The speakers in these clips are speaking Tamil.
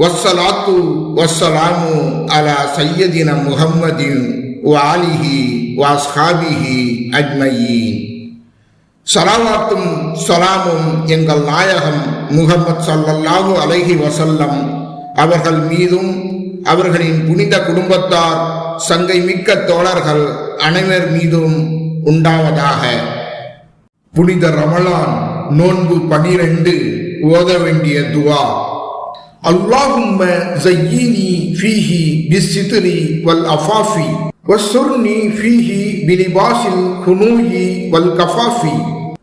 வஸ்ஸலாத்து வஸ்ஸலாமு அலா சையதின முகம்மதின் வாலிஹி வாஸ்ஹாபிஹி அஜ்மயீன். சலாவாத்தும் சலாமும் எங்கள் நாயகம் முகமது சல்லல்லாஹு அலைஹி வசல்லம் அவர்கள் மீதும் அவர்களின் புனித குடும்பத்தார் சங்கை மிக்க தோழர்கள் அனைவர் மீதும் உண்டாவதாக. புனித ரமலான் நோன்பு பனிரெண்டு ஓத வேண்டிய துவா. اللهم زيني فيه بالستر والعفاف وسرني فيه بلباس الخنوع والكفاف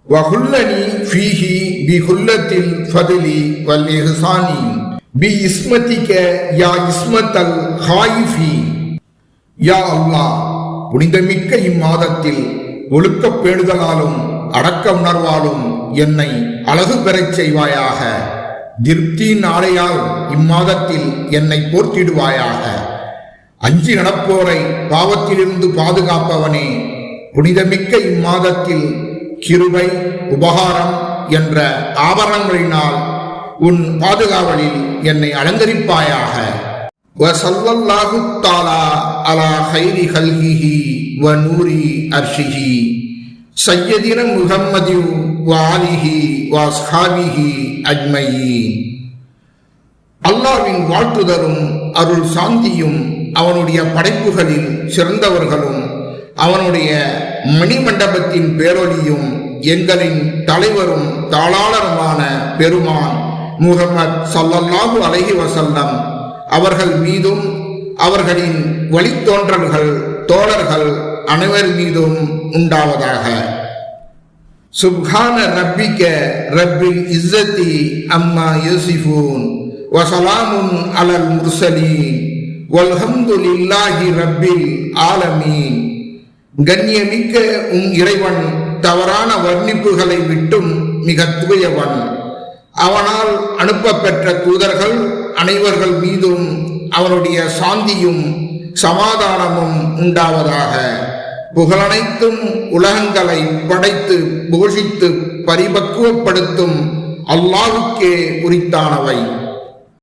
وخلني فيه بخلة الفضل والإحسان بإسمتك يا إسمة الخائف யா அல்லாஹ் புனிதமிக்க இம்மாதத்தில் ஒழுக்கப் பேணுதலாலும் அடக்க உணர்வாலும் என்னை அழகு பெறச் செய்வாயாக திருப்தியின் ஆடையால் இம்மாதத்தில் என்னை போர்த்திடுவாயாக. அஞ்சு நடப்போரை பாவத்திலிருந்து பாதுகாப்பவனே புனிதமிக்க இம்மாதத்தில் கிருபை உபகாரம் என்ற ஆபரணங்களினால் உன் பாதுகாவலில் என்னை அலங்கரிப்பாயாக. வசல்லல்லாஹு தாலா அலா ஹைரி ஹல்கிஹி வ நூரி அர்ஷிஹி. சையதின முகம்மதி வாலிஹி வாஸ்ஹாபிஹி அஜ்மயி அல்லாவின் வாழ்த்துதலும் அருள் சாந்தியும் அவனுடைய படைப்புகளில் சிறந்தவர்களும் அவனுடைய மணிமண்டபத்தின் பேரொழியும் எங்களின் தலைவரும் தாளாளருமான பெருமான் முகமது சல்லல்லாஹு அலஹி வசல்லம் அவர்கள் மீதும் அவர்களின் வழித்தோன்றல்கள் தோழர்கள் அனைவர் மீதும் உண்டாவதாக. சுப்ஹான ரப்பிக்க ரப்பில் இஸ்ஸத்தி அம்மா யோசிஃபூன். வசலாமுன் அலல் முர்சலீன். வல்ஹம்துலில்லாஹி ரப்பில் ஆலமீன். கண்ணியமிக்க உன் இறைவன் தவறான வர்ணிப்புகளை விட்டும் மிக தூயவன் அவனால் அனுப்பப்பெற்ற தூதர்கள் அனைவர்கள் மீதும் அவனுடைய சாந்தியும் சமாதானமும் உண்டாவதாக. புகழனைத்தும் உலகங்களை படைத்து போஷித்து பரிபக்குவப்படுத்தும் அல்லாவுக்கே உரித்தானவை.